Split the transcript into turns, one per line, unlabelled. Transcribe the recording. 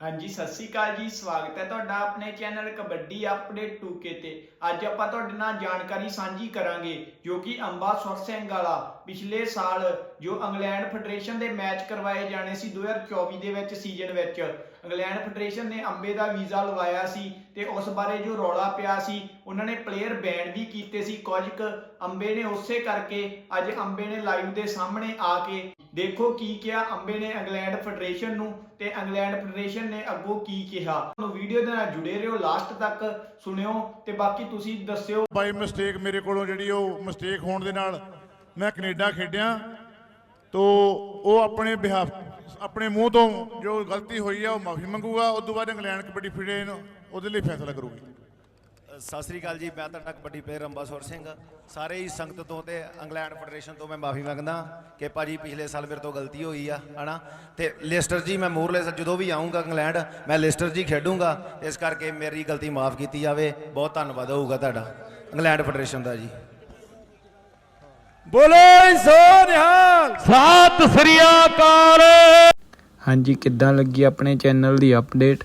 ਹਾਂਜੀ, ਸਤਿ ਸ਼੍ਰੀ ਅਕਾਲ ਜੀ, ਸਵਾਗਤ ਹੈ ਤੁਹਾਡਾ ਆਪਣੇ ਚੈਨਲ ਕਬੱਡੀ ਅਪਡੇਟ 2K ਤੇ। ਅੱਜ ਆਪਾਂ ਤੁਹਾਡੇ ਨਾਲ ਜਾਣਕਾਰੀ ਸਾਂਝੀ ਕਰਾਂਗੇ, ਜੋ ਕਿ ਅੰਬਾ ਸੁਰ ਸਿੰਘ ਵਾਲਾ ਪਿਛਲੇ ਸਾਲ ਜੋ ਇੰਗਲੈਂਡ ਫੈਡਰੇਸ਼ਨ ਦੇ ਮੈਚ ਕਰਵਾਏ ਜਾਣੇ ਸੀ 2024 ਦੇ ਵਿੱਚ ਸੀਜ਼ਨ ਵਿੱਚ। ਇੰਗਲੈਂਡ ਫੈਡਰੇਸ਼ਨ ਨੇ ਅੰਬੇ ਦਾ ਵੀਜ਼ਾ ਲਵਾਇਆ ਸੀ ਤੇ ਉਸ ਬਾਰੇ ਜੋ ਰੌਲਾ ਪਿਆ ਸੀ, ਉਹਨਾਂ ਨੇ ਪਲੇਅਰ ਬੈਨ ਵੀ ਕੀਤੇ ਸੀ। ਕੁਝ ਕੁ ਅੰਬੇ ਨੇ ਉਸੇ ਕਰਕੇ ਅੱਜ ਅੰਬੇ ਨੇ ਲਾਈਵ ਦੇ ਸਾਹਮਣੇ ਆ ਕੇ ਦੇਖੋ ਕੀ ਕਿਹਾ, ਅੰਬੇ ਨੇ ਇੰਗਲੈਂਡ ਫੈਡਰੇਸ਼ਨ ਨੂੰ ਤੇ ਇੰਗਲੈਂਡ ਫੈਡਰੇਸ਼ਨ ਨੇ ਅੱਗੋਂ ਕੀ ਕਿਹਾ। ਤੁਹਾਨੂੰ ਵੀਡੀਓ ਦੇ ਨਾਲ ਜੁੜੇ ਰਹੋ ਲਾਸਟ ਤੱਕ ਸੁਣਿਓ ਤੇ ਬਾਕੀ ਤੁਸੀਂ ਦੱਸਿਓ।
ਬਾਈ ਮਿਸਟੇਕ ਮੇਰੇ ਕੋਲੋਂ ਜਿਹੜੀ ਉਹ ਮਿਸਟੇਕ ਹੋਣ ਦੇ ਨਾਲ ਮੈਂ ਕੈਨੇਡਾ ਖੇਡਿਆ, ਤੋ ਉਹ ਆਪਣੇ ਬਿਹਾਫ ਆਪਣੇ ਮੂੰਹ ਤੋਂ ਜੋ ਗਲਤੀ ਹੋਈ ਆ, ਉਹ ਮਾਫੀ ਮੰਗੂਗਾ, ਉਸ ਤੋਂ ਬਾਅਦ ਇੰਗਲੈਂਡ ਕਬੱਡੀ ਫੈਡਰੇਸ਼ਨ ਉਹਦੇ ਲਈ ਫੈਸਲਾ ਕਰੂਗੀ।
ਸਤਿ ਸ੍ਰੀ ਅਕਾਲ ਜੀ ਮੈਂ ਤੁਹਾਡਾ ਕਬੱਡੀ ਪਲੇਅਰ ਅੰਬਾਸੁਰ ਸਿੰਘ। ਸਾਰੇ ਹੀ ਸੰਗਤ ਤੋਂ ਤੇ ਇੰਗਲੈਂਡ ਫੈਡਰੇਸ਼ਨ ਤੋਂ ਮੈਂ ਮਾਫੀ ਮੰਗਦਾ ਕਿ ਭਾਜੀ ਪਿਛਲੇ ਸਾਲ ਮੇਰੇ ਤੋਂ ਗਲਤੀ ਹੋਈ ਆ ਹਨਾ? ਤੇ ਲਿਸਟਰ ਜੀ ਮੈਂ ਮੂਰਲੇ ਜਦੋਂ ਵੀ ਆਉਂਗਾ ਇੰਗਲੈਂਡ ਮੈਂ ਲਿਸਟਰ ਜੀ ਖੇਡੂੰਗਾ। ਇਸ ਕਰਕੇ ਮੇਰੀ ਗਲਤੀ ਮਾਫ ਕੀਤੀ ਜਾਵੇ। ਬਹੁਤ ਧੰਨਵਾਦ ਹੋਊਗਾ ਤੁਹਾਡਾ ਇੰਗਲੈਂਡ ਫੈਡਰੇਸ਼ਨ ਦਾ ਜੀ।
ਬੋਲੇ ਸੋ ਨਿਹਾਲ।
ਸਤਿ ਸ੍ਰੀ ਅਕਾਲ।
ਹਾਂਜੀ ਕਿੱਦਾਂ ਲੱਗੀ ਆਪਣੇ ਚੈਨਲ ਦੀ ਅਪਡੇਟ